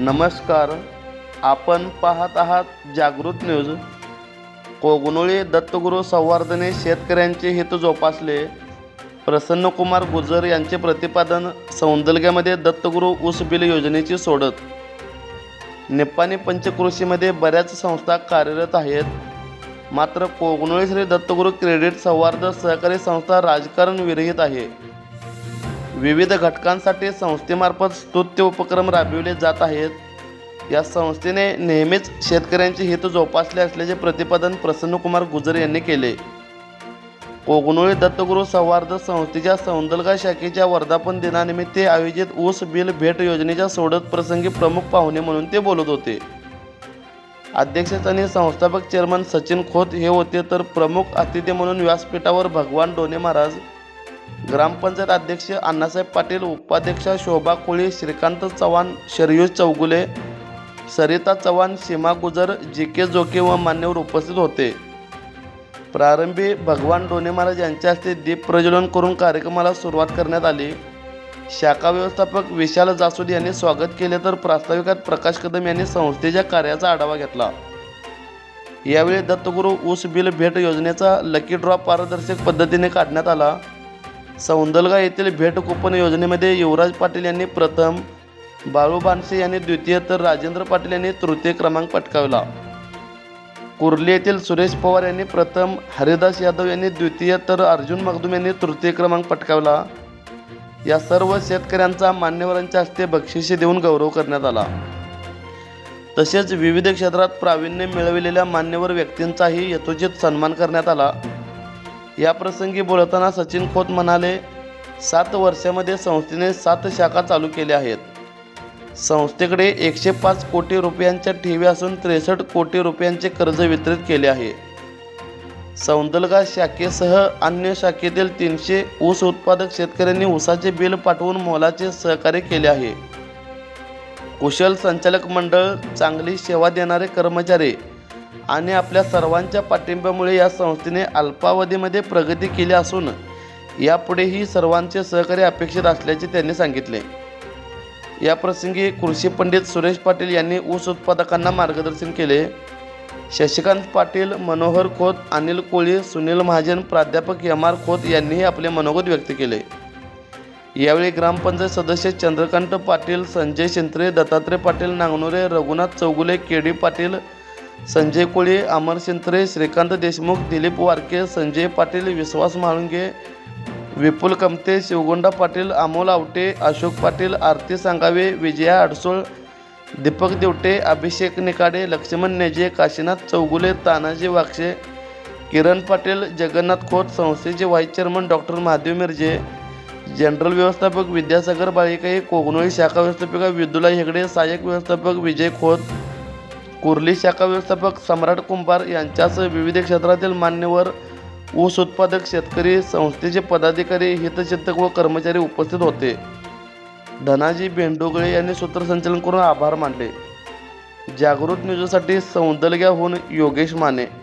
नमस्कार. आपण पाहत आहात जागृत न्यूज. कोगनोळी दत्तगुरू संवर्धने शेतकऱ्यांचे हित जोपासले. प्रसन्नकुमार गुजर यांचे प्रतिपादन सौंदलग्यामध्ये दत्तगुरू ऊस बिल योजनेची सोडत. निप्पाणी पंचकृषीमध्ये बऱ्याच संस्था कार्यरत आहेत. मात्र कोगनोळी श्री दत्तगुरू क्रेडिट संवर्धन सहकारी संस्था राजकारण विरहित आहे. विविध घटकांसाठी संस्थेमार्फत स्तुत्य उपक्रम राबविले जात आहेत. या संस्थेने नेहमीच शेतकऱ्यांचे हित जोपासले असल्याचे प्रतिपादन प्रसन्नकुमार गुजर यांनी केले. कोगनोळी दत्तगुरू सौहार्द संस्थेच्या सौंदलगा शाखेच्या वर्धापन दिनानिमित्त आयोजित ऊस बिल भेट योजनेच्या सोडत प्रसंगी प्रमुख पाहुणे म्हणून ते बोलत होते. अध्यक्षस्थानी संस्थापक चेअरमन सचिन खोत हे होते तर प्रमुख अतिथी म्हणून व्यासपीठावर भगवान डोने महाराज ग्रामपंचायत अध्यक्ष अण्णासाहेब पाटील उपाध्यक्ष शोभा कोळी श्रीकांत चव्हाण शरयूज चौगुले सरिता चव्हाण सीमा गुजर जी के जोके व मान्यवर उपस्थित होते. प्रारंभी भगवान डोने महाराज यांच्या हस्ते दीप प्रज्वलन करून कार्यक्रमाला सुरुवात करण्यात आली. शाखा व्यवस्थापक विशाल जासोद यांनी स्वागत केले तर प्रास्ताविकात प्रकाश कदम यांनी संस्थेच्या कार्याचा आढावा घेतला. यावेळी दत्तगुरू ऊस बिल भेट योजनेचा लकी ड्रॉ पारदर्शक पद्धतीने काढण्यात आला. सौंदलगा येथील भेट कुपन योजनेमध्ये युवराज पाटील यांनी प्रथम बाळू बानसे यांनी द्वितीय तर राजेंद्र पाटील यांनी तृतीय क्रमांक पटकावला. कुर्ली येथील सुरेश पवार यांनी प्रथम हरिदास यादव यांनी द्वितीय तर अर्जुन मगदूम यांनी तृतीय क्रमांक पटकावला. या सर्व शेतकऱ्यांचा मान्यवरांच्या हस्ते बक्षिसे देऊन गौरव करण्यात आला. तसेच विविध क्षेत्रात प्रावीण्य मिळविलेल्या मान्यवर व्यक्तींचाही यथोचित सन्मान करण्यात आला. या प्रसंगी बोलताना सचिन खोत म्हणाले सात वर्षामध्ये संस्थेने सात शाखा चालू केल्या आहेत. संस्थेकडे एकशे पाच कोटी रुपयांच्या ठेवी असून त्रेसष्ट कोटी रुपयांचे कर्ज वितरित केले आहे. सौंदलगा शाखेसह अन्य शाखेतील तीनशे ऊस उत्पादक शेतकऱ्यांनी ऊसाचे बिल पाठवून मोलाचे सहकार्य केले आहे. कुशल संचालक मंडळ चांगली सेवा देणारे कर्मचारी आणि आपल्या सर्वांच्या पाठिंब्यामुळे या संस्थेने अल्पावधीमध्ये प्रगती केली असून यापुढेही सर्वांचे सहकार्य अपेक्षित असल्याचे त्यांनी सांगितले. या प्रसंगी कृषी पंडित सुरेश पाटील यांनी ऊस उत्पादकांना मार्गदर्शन केले. शशिकांत पाटील मनोहर खोत अनिल कोळी सुनील महाजन प्राध्यापक एम आर खोत यांनीही आपले मनोगत व्यक्त केले. यावेळी ग्रामपंचायत सदस्य चंद्रकांत पाटील संजय शिंत्रे दत्तात्रय पाटील नांगनुरे रघुनाथ चौगुले के डी पाटील संजय कोळी अमर शिंत्रे श्रीकांत देशमुख दिलीप वारके संजय पाटील विश्वास म्हाळुंगे विपुल कमते शिवगोंडा पाटील अमोल आवटे अशोक पाटील आरती सांगावे विजया अडसूळ दीपक देवटे अभिषेक निकाडे लक्ष्मण नेजे काशीनाथ चौगुले तानाजी वाक्षे किरण पाटील जगन्नाथ खोत संस्थेचे vice chairman doctor Mahadev Miraje general व्यवस्थापक विद्यासागर बाळिकाई कोगनोळी शाखा व्यवस्थापिका विदुला हेगडे सहाय्यक व्यवस्थापक विजय खोत कुर्ली शाखा व्यवस्थापक सम्राट कुंभार यांच्यासह विविध क्षेत्रातील मान्यवर ऊस उत्पादक शेतकरी संस्थेचे पदाधिकारी हितचिंतक व कर्मचारी उपस्थित होते. धनाजी बेंडोगळे यांनी सूत्रसंचालन करून आभार मानले. जागृत न्यूजसाठी सौंदलग्याहून योगेश माने.